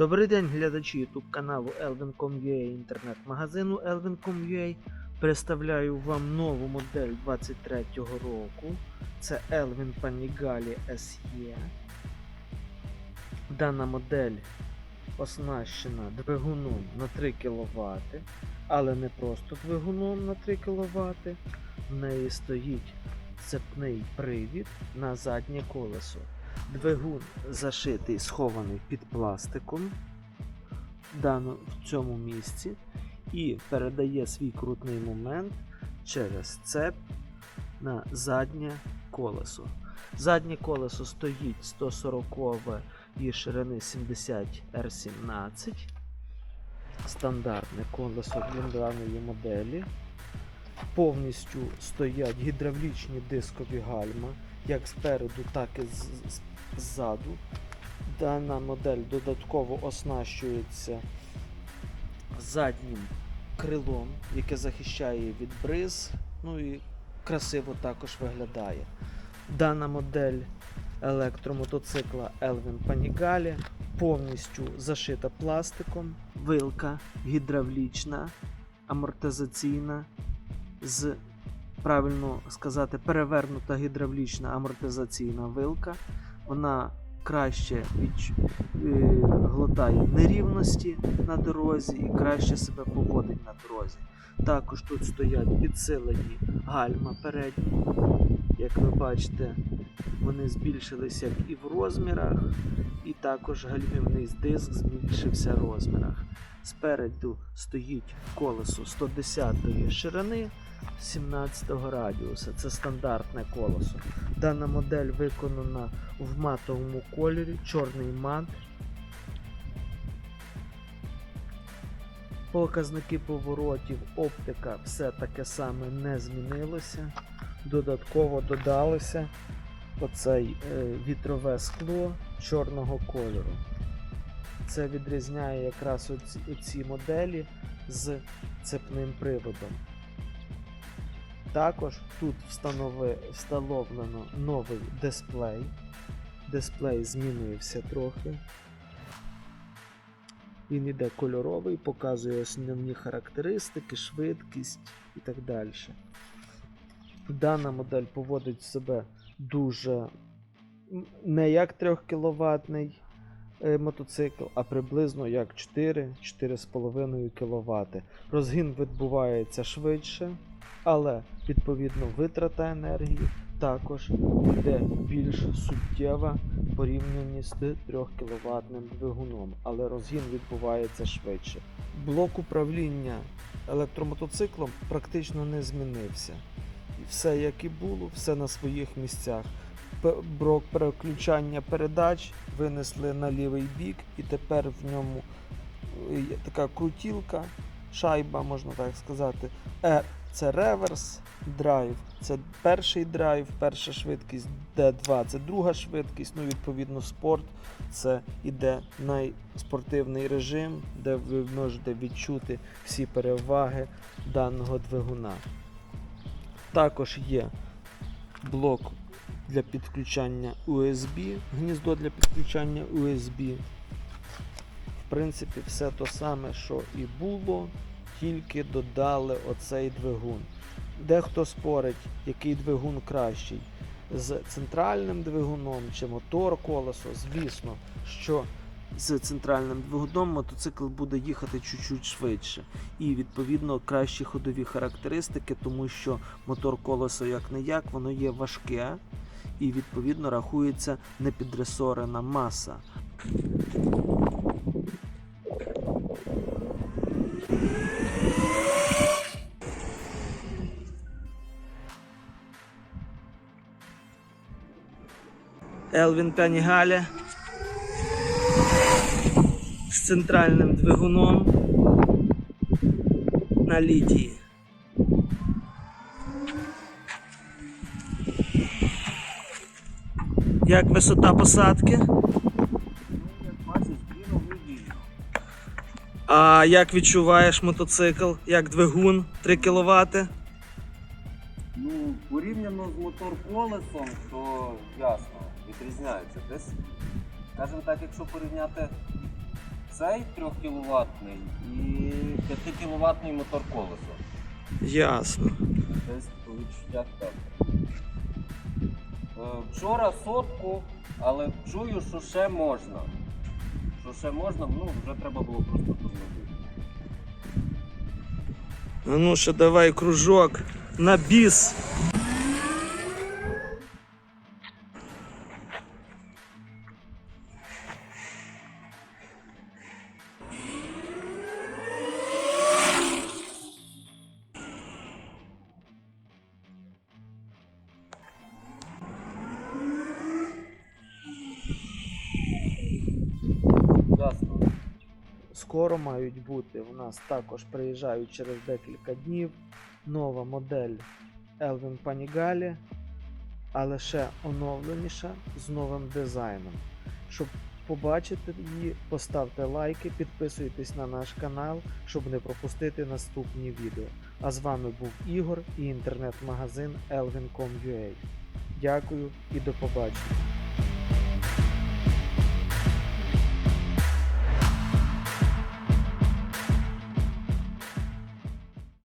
Добрий день, глядачі YouTube каналу Elvin.com.ua інтернет-магазину Elvin.com.ua. Представляю вам нову модель 23-го року. Це Elvin Panigale SE. Дана модель оснащена двигуном на 3 кВт, але не просто двигуном на 3 кВт. В неї стоїть цепний привід на заднє колесо. Двигун зашитий, схований під пластиком в цьому місці і передає свій крутний момент через цеп на заднє колесо. Заднє колесо стоїть 140 і ширини 70 R17. Стандартне колесо для моделі. Повністю стоять гідравлічні дискові гальма, як спереду, так і ззаду. Дана модель додатково оснащується заднім крилом, яке захищає від бриз, ну і красиво також виглядає. Дана модель електромотоцикла Elvin Panigale повністю зашита пластиком, вилка гідравлічна, амортизаційна з правильно сказати, перевернута гідравлічна амортизаційна вилка. Вона краще відч... е, глотає нерівності на дорозі і краще себе поводить на дорозі. Також тут стоять підсилені гальма передні. Як ви бачите, вони збільшилися і в розмірах, і також гальмівний диск збільшився в розмірах. Спереду стоїть колесо 110 ширини 17 радіуса. Це стандартне колесо. Дана модель виконана в матовому кольорі, чорний мат. Показники поворотів, оптика, все таке саме не змінилося. Додатково додалося оцей е, вітрове скло чорного кольору. Це відрізняє якраз оці, оці моделі з цепним приводом. Також тут встанови, встановлено новий дисплей. Дисплей змінився трохи. Він іде кольоровий, показує основні характеристики, швидкість і так далі. Дана модель поводить себе дуже не як 3 кВт мотоцикл, а приблизно як 4-4,5 кВт. Розгін відбувається швидше, але відповідно витрата енергії також йде більш суттєва порівнянні з 3 кВт двигуном, але розгін відбувається швидше. Блок управління електромотоциклом практично не змінився. Все як і було, все на своїх місцях. Блок переключання передач винесли на лівий бік, і тепер в ньому е, є така крутілка, шайба, можна так сказати. R це реверс, драйв це перший драйв, перша швидкість, D2 це друга швидкість. Ну, відповідно, спорт це іде найспортивний режим, де ви можете відчути всі переваги даного двигуна. Також є блок для підключання USB, гніздо для підключання USB. В принципі, все то саме, що і було, тільки додали оцей двигун. Дехто спорить, який двигун кращий з центральним двигуном чи мотор колесо. Звісно, що з центральним двигуном мотоцикл буде їхати чуть-чуть швидше. І відповідно кращі ходові характеристики, тому що мотор колесо як не як, воно є важке і відповідно рахується непідресорена маса. Елвін Пянігаля з центральним двигуном на літії. Як висота посадки? А як відчуваєш мотоцикл? Як двигун 3 кВт? Ну, порівняно з мотор колесом, то ясно, відрізняється. Десь, скажімо так, якщо порівняти цей 3 кВт і 5 кВт мотор колесо. Ясно. Десь по відчуттях так. Е, Вчора сотку, але чую, що ще можна. Що ще можна, ну вже треба було просто познати. А ну ще давай кружок на біс. Скоро мають бути. У нас також приїжджають через декілька днів нова модель Elvin Panigale, але ще оновленіша з новим дизайном. Щоб побачити її, поставте лайки, підписуйтесь на наш канал, щоб не пропустити наступні відео. А з вами був Ігор і інтернет-магазин elvin.com.ua. Дякую і до побачення.